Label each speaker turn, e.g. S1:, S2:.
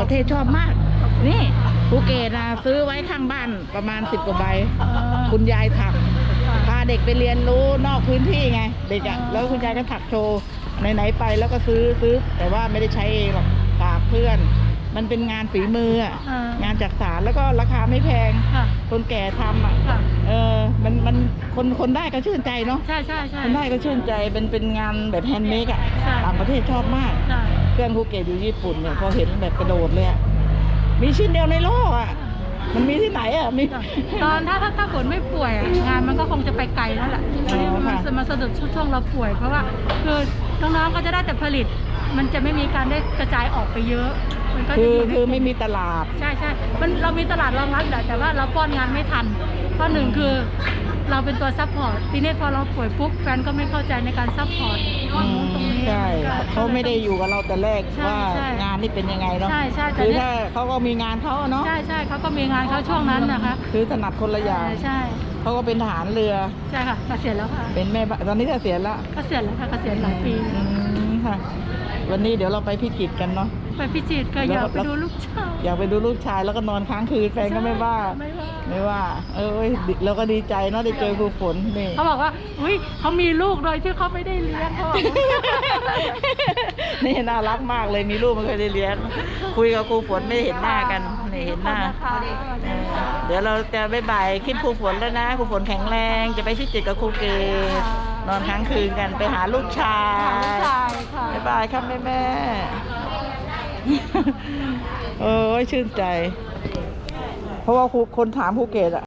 S1: ประเทศชอบมาก นี่ภูเก็ตนะซื้อไว้ข้างบ้านประมาณสิบกว่าใบ
S2: เออ
S1: คุณยายถัก
S2: ค่ะ
S1: พาเด็กไปเรียนรู้นอกพื้นที่ไง เด็กอะ
S2: อ๋อ
S1: แล้วคุณยายก็ถักโชว์ไหนๆไปแล้วก็ซื้อซื้อ แต่ว่าไม่ได้ใช้เองหรอกฝากเพื่อน มันเป็นงานฝีมืออะ
S2: อ่างา
S1: นจากสารแล้วก็ราคาไม่แพง
S2: ค่ะ
S1: คนแก่ทำอะ
S2: ค่ะ
S1: เออ มันมันคนคนได้ก็ชื่นใจเนาะ
S2: ใช่ใช่ใช่
S1: คนได้ก็ชื่นใจเป็นเป็นงานแบบแฮนด์เมดอะ
S2: ใช่
S1: ต่างประเทศชอบมาก
S2: ใช่
S1: เพื่อนภูเก็ตอยู่ญี่ปุ่นเนี่ยพอเห็นแบบกระโดดเลยอะมีชิ้นเดียวในโลกอะมันมีที่ไหนอะมี
S2: ตอนถ้าถ้าถ้าฝนไม่ป่วยอะงานมันก็คงจะไปไกลแล้วแหละ
S1: อ๋อ
S2: อันนี้มัน
S1: ค่ะ
S2: มาสะดุดช่วงเราป่วย เพราะว่าคือน้องๆก็จะได้แต่ผลิต มันจะไม่มีการได้กระจายออกไปเยอะ มันก็จะ
S1: คือ
S2: อยู่ใน
S1: คือไม่มีตลาด
S2: ใช่ใช่มันเรามีตลาดรองรับแหละแต่ว่าเราป้อนงานไม่ทันเพราะหนึ่งคือเราเป็นตัวซัพพอร์ตทีนี้พอเราป่วยปุ๊บแฟนก็ไม่เข้าใจในการซัพพอร์ต ตรงนู้นตรงนี้
S1: ใช่เขาไม่ได้อยู่กับเราแต่แรก
S2: ใช่
S1: ว่า
S2: ใช่
S1: งานนี่เป็นยังไงเนาะ
S2: ใช่ใช่แต่
S1: คือ
S2: เนี่ย
S1: ถ้าเขาก็มีงานเขาอะเนาะ
S2: ใช่ใช่เขาก็มีงานเขาช่วงนั้นนะคะ
S1: คือถนัดคนละอย่าง
S2: ใช่
S1: เขาก็เป็นทหารเรือ
S2: ใช่ค่ะเกษียณแล้วค่ะ
S1: เป็นแม่บ้านตอนนี้เกษียณละ
S2: เกษียณแล้วค่ะเกษียณหลายปี
S1: อืมค่ะ วันนี้เดี๋ยวเราไปพิจิตรกันเนาะ
S2: ไปพิจิตรก็อยากไปดูลูกชาย
S1: อยากไปดูลูกชายแล้วก็นอนค้างคืนแฟนก็ไม่ว่า
S2: ไม่ว่า
S1: ไม่ว่า เออเอ้ยดิเราก็ดีใจเนาะได้เจอครูฝนนี่
S2: เขาบอกว่าอุ้ยเขามีลูกโดยที่เขาไม่ได้เลี้ยงเขาบอก
S1: นี่น่ารักมากเลยมีลูกไม่เคยได้เลี้ยง คุยกับครูฝนไม่ได้เห็นหน้ากันนี่เห็นหน้าเออเดี๋ยวเราจะบายบายคิดครูฝนแล้วนะครูฝนแข็งแรง จะไปพิจิตรกับครูเกศนอนค้างคืนกันไปหาลูกชาย
S2: ลูกชายค่ะ
S1: บายบายครับแม่แม่ โอ้ยชื่นใจ เพราะว่าครูคนถามภูเก็ตอะ